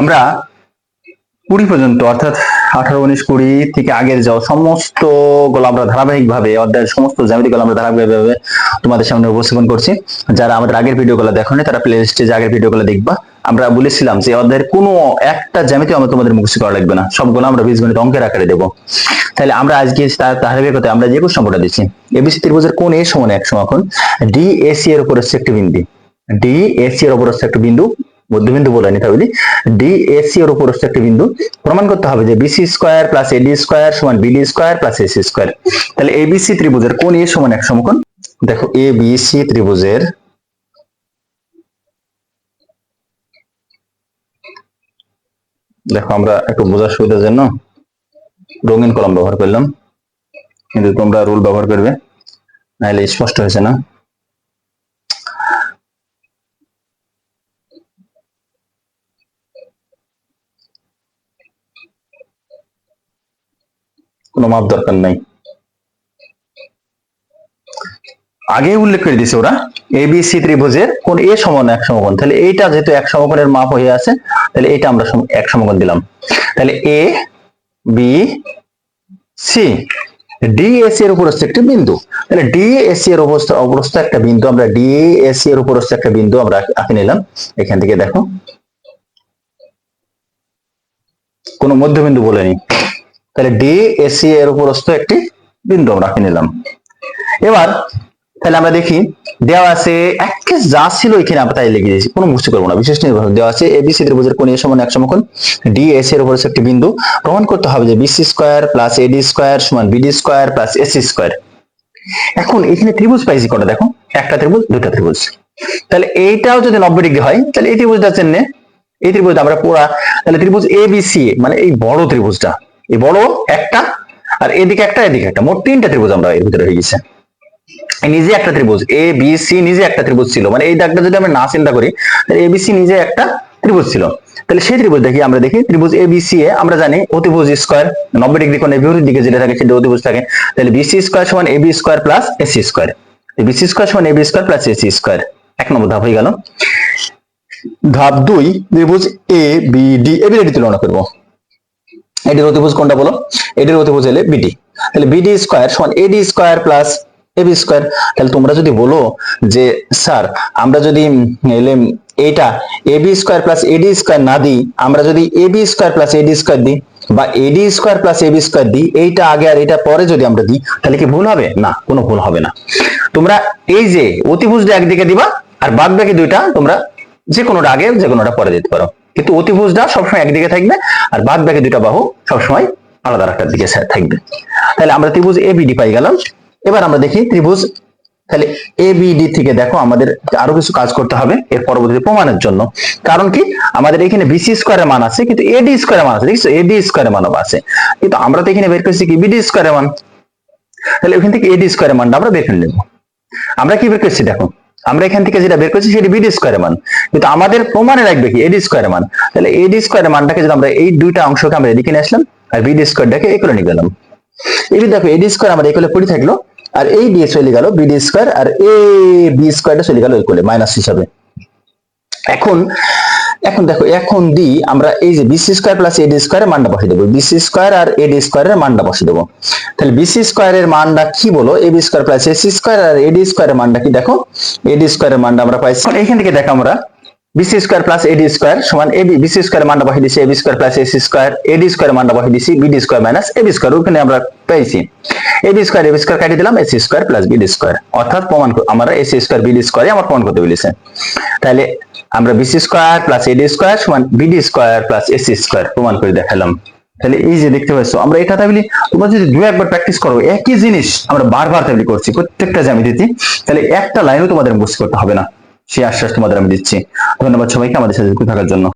আমরা কুড়ি পর্যন্ত, অর্থাৎ আঠারো, উনিশ, কুড়ি থেকে আগের যাও সমস্তগুলো আমরা ধারাবাহিক ভাবে অধ্যায়ের সমস্ত জ্যামিতি গুলো আমরা ধারাবাহিক ভাবে তোমাদের সামনে উপস্থাপন করছি। যারা আমাদের আগের ভিডিও গুলো দেখোনি, তারা প্লে লিস্টে যে আগের ভিডিও গুলো দেখবা। আমরা বলেছিলাম যে অধ্যায়ের কোনো একটা জ্যামিতি আমরা তোমাদের মুখস্থ করা লাগবে না। সবগুলো আমরা বীজগণিত অঙ্কের আকারে দেবো। তাহলে আমরা আজকে তার ধারাবাহিকতায় আমরা যে প্রশ্নটা দিচ্ছি এবিসি ত্রিভুজের কোন এ সমান এক এখন ডি এসি এর উপর হচ্ছে একটি বিন্দু। ডি এসি এর উপর হচ্ছে একটা বিন্দু। মধ্যবিন্দু বলে নিতে হবে ডি এসি এর উপর একটা বিন্দু। প্রমাণ করতে হবে যে BC square plus AD square সমান BD square plus AC square তাহলে এবিসি ত্রিভুজের কোন এ সমান এক সমকোণ? দেখো এ বিসি ত্রিভুজের দেখো, আমরা একটু বোঝার সুবিধার জন্য রঙিন কলম ব্যবহার করলাম। কিন্তু তোমরা রুল ব্যবহার করবে, নাহলে স্পষ্ট হয়েছে না। কোনো মাপ দরকার নাই। আগে উল্লেখ করে দিছে ওরা এ বি সি ত্রিভুজের কোন এ সমান এক সমকোণ। তাহলে এইটা যেহেতু এক সমকোণের মাপ হয়ে আছে, তাহলে এটা আমরা এক সমকোণ দিলাম। তাহলে এ বি সি ডিএসি এর উপর হচ্ছে একটি বিন্দু। তাহলে ডিএসি এর অবস্থা অবস্থা একটা বিন্দু আমরা ডিএসি এর উপর হচ্ছে একটা বিন্দু আমরা আঁকে নিলাম। এখান থেকে দেখো। কোনো মধ্যবিন্দু বলেনি। তাহলে ডিএসি এর উপর হচ্ছে একটি বিন্দু আমরা আঁকে নিলাম। এবার তাহলে আমরা দেখি, দেওয়া আছে একে যা ছিল এখানে আমরা তাই লিখে দিয়েছি, কোনো মুক্তি করব না, বিশেষ নির্ভর, দেওয়া আছে এবিসি ত্রিভুজের কোন সমান এক সমকোণ ডিএস এর উপর একটি বিন্দু। প্রমাণ করতে হবে যে BC square plus AD square সমান BD square plus AC square এখন এখানে ত্রিভুজ পাইছি কটা, দেখো, একটা ত্রিভুজ দুটা ত্রিভুজ। তাহলে এইটাও যদি নব্বই ডিগ্রি হয়, তাহলে এই ত্রিভুজটা চেনে এই ত্রিভুজটা আমরা পুরা, তাহলে ত্রিভুজ এ বি সি মানে এই বড় ত্রিভুজটা। এই বড় একটা আর এদিকে একটা এদিকে একটা। মোট তিনটা ত্রিভুজ আমরা এর ভিতরে হয়ে গেছে। নিজে একটা ত্রিভুজ এ বি সি নিজে একটা ত্রিভুজ ছিল। মানে এই দাগটা যদি আমরা না চিন্তা করি, তাহলে এ বি সি নিজে একটা ত্রিভুজ ছিল। তাহলে সেই ত্রিভুজ দেখি, আমরা দেখি ত্রিভুজ এ বি সি এ আমরা জানি অতিভুজ স্কোয়ার নব্বই ডিগ্রি কোণের বিপরীত দিকে যেটা থাকে সেটা অতিভুজ থাকে। তাহলে বিসি স্কোয়ার সমান A B square plus AC square BC square সমান A B square plus AC square এক নম্বর ধাপ হয়ে গেল। ধাপ দুই, ত্রিভুজ এ বি ডি এবিলিটি তুলনা করব। এটির অতিভুজ কোনটা বলো? এটির অতিভুজ হলে বিডি তাহলে বিডি স্কোয়ার সমান AD square plus AB square তাহলে তোমরা যদি বলো যে, স্যার, আমরা যদি এইটা AB square plus AD square না দিই, আমরা যদি AB square plus AD square দিই বা AD square plus AB square দিই, এইটা আগে আর এটা পরে যদি আমরা দিই, তাহলে কি ভুল হবে? না, কোনো ভুল হবে না। তোমরা এই যে অতিভুজটা একদিকে দিবা আর বাদ বাকি দুইটা তোমরা যে কোনোটা আগে যে কোনোটা পরে দিতে পারো। কিন্তু অতিভুজটা সবসময় একদিকে থাকবে আর বাদ বাকি দুইটা বাহু সবসময় আলাদা রাখার দিকে থাকবে। তাহলে আমরা ত্রিভুজ এ বিডি পাই গেলাম। এবার আমরা দেখি ত্রিভুজ, তাহলে এ বিডি থেকে দেখো আমাদের আরও কিছু কাজ করতে হবে এর পরবর্তী প্রমাণের জন্য। কারণ কি? আমাদের এখানে বিসি স্কোয়ারের মান আছে, কিন্তু এডি স্কোয়ারের মান আছে। দেখছ? এডি স্কোয়ারের মানও আছে। কিন্তু আমরা তো এখানে বের করছি কি? বিডি স্কোয়ারের মান। তাহলে ওখান থেকে এডি স্কোয়ারের মানটা আমরা বের করে নেব। আমরা কি বের করছি দেখো? আমরা এখান থেকে যেটা বের করছি সেটি বিডি স্কোয়ারের মান। কিন্তু আমাদের প্রমাণে লাগবে কি? এডি স্কোয়ারের মান। তাহলে এডি স্কোয়ারের মানটাকে যদি আমরা এই দুইটা অংশকে আমরা এদিকে নিয়ে আসলাম, আর বিডি স্কোয়ারটাকে এই করে নিয়ে গেলাম। এবার দেখো এডি স্কোয়ার আমাদের এগুলো পড়ে থাকল, আর এই দিয়ে চলে গেল বিডি স্কোয়ার আর এ বি স্কোয়ারটা চলে গেল এগুলো মাইনাস হিসাবে। এখন এখন দেখো, এখন দি আমরা এই যে বিসি স্কোয়ার প্লাস এডি স্কোয়ারের মানটা বসিয়ে দেবো। বিসি স্কোয়ার আর এডি স্কোয়ারের মানটা বসিয়ে দেবো। তাহলে বিসি স্কোয়ারের মানটা কি বলো? AB square plus AC square আর এডি স্কোয়ারের মানটা কি দেখো? এডি স্কোয়ারের মানটা আমরা পাইছি। এখান থেকে দেখো আমরা BC square plus AD square সমান এবি বিসি স্কোয়ার মানটা বসিয়ে দিছি AB square plus AC square AD square মানটা বসিয়ে দিছি BD square minus AB square ওখানে আমরা পেয়েছি। এবি স্কোয়ার এবি স্কোয়ার কাটিয়ে দিলাম AC square plus BD square অর্থাৎ প্রমাণ আমরা এসি স্কোয়ার বিডি স্কোয়ারই আমার প্রমাণ করতে বলেছে। তাহলে আমরা BC square plus AD square সমান BD square plus AC square প্রমাণ করে দেখালাম। তাহলে এই যে দেখতে পাচ্ছ, আমরা এটা তাহলে তোমরা যদি দু একবার প্র্যাকটিস করো, একই জিনিস আমরা বারবার তাহলে করছি, প্রত্যেকটা জ্যামিতিতে। তাহলে একটা লাইনও তোমাদের মুখস্থ করতে হবে না। সেই আশ্বাস তোমাদের আমি দিচ্ছি। ধন্যবাদ সবাইকে আমাদের সাথে থাকার জন্য।